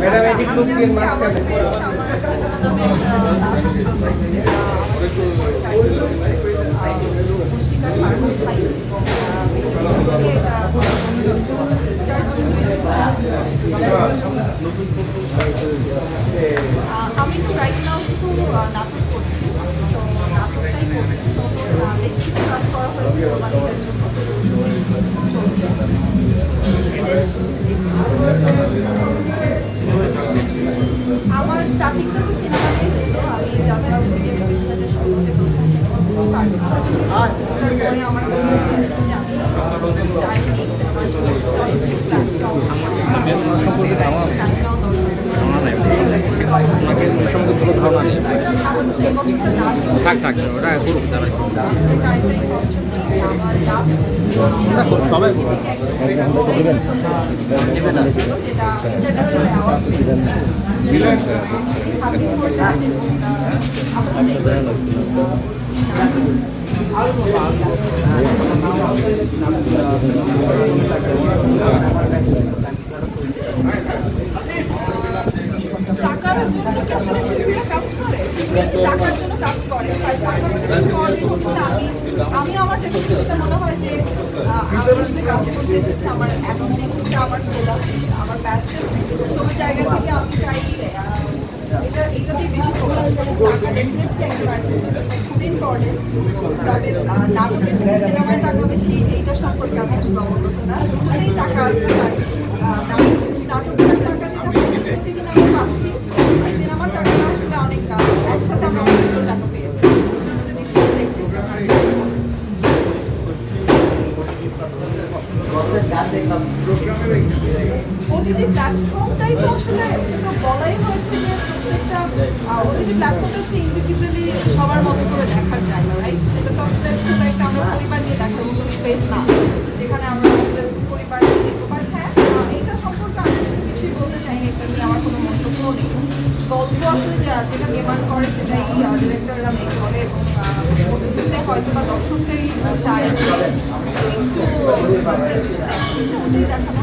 Madam এটি খুব এটা আহ, আমি তো রাইট নাও শুধু নাটক করছি তো নাটকটাই করছি তো বেশ কিছু কাজ করা হয়েছে কোরবানিদের জন্য। চলছে সম্পর্কে ধারণা সম্পর্কে ধারণা নেই থাক থাক ওটা করুক তারা সবাই করুক টাকার আমি আমি আমার চাকরিতে মনে হয় যে আমি কাজ করতে এসেছি, আমার এখন আমার আমার তো ওই জায়গা থেকে আমি চাই এটা এটাতেই বেশি খুব ইম্পর্টেন্ট তবে টাকা বেশি এইটা সম্পর্কে না। দুটোতেই টাকা আছে টাকা পাচ্ছি সিনেমার টাকাটা আসলে অনেক আহ, একসাথে আমরা টাকা পেয়েছি ওটিটি প্ল্যাটফর্মটাই তো আসলে বলাই হয়েছে ইন্ডিভিজুয়ালি সবার মতো করে দেখার জায়গা রাইট সেটা তো আসলে খুব একটা নিয়ে দেখার মতো স্পেস না। যেখানে আমরা আসলে পরিবার হ্যাঁ এটা সম্পর্কে আমি কিছুই বলতে চাই না এটা নিয়ে আমার কোনো মন্তব্য নেই। গল্প আসলে যেটা ডিমান্ড করে সেটাই ডিরেক্টররা মেক করে এবং হয়তো বা দর্শকরাই আহ, চায়। ওটাই দেখানো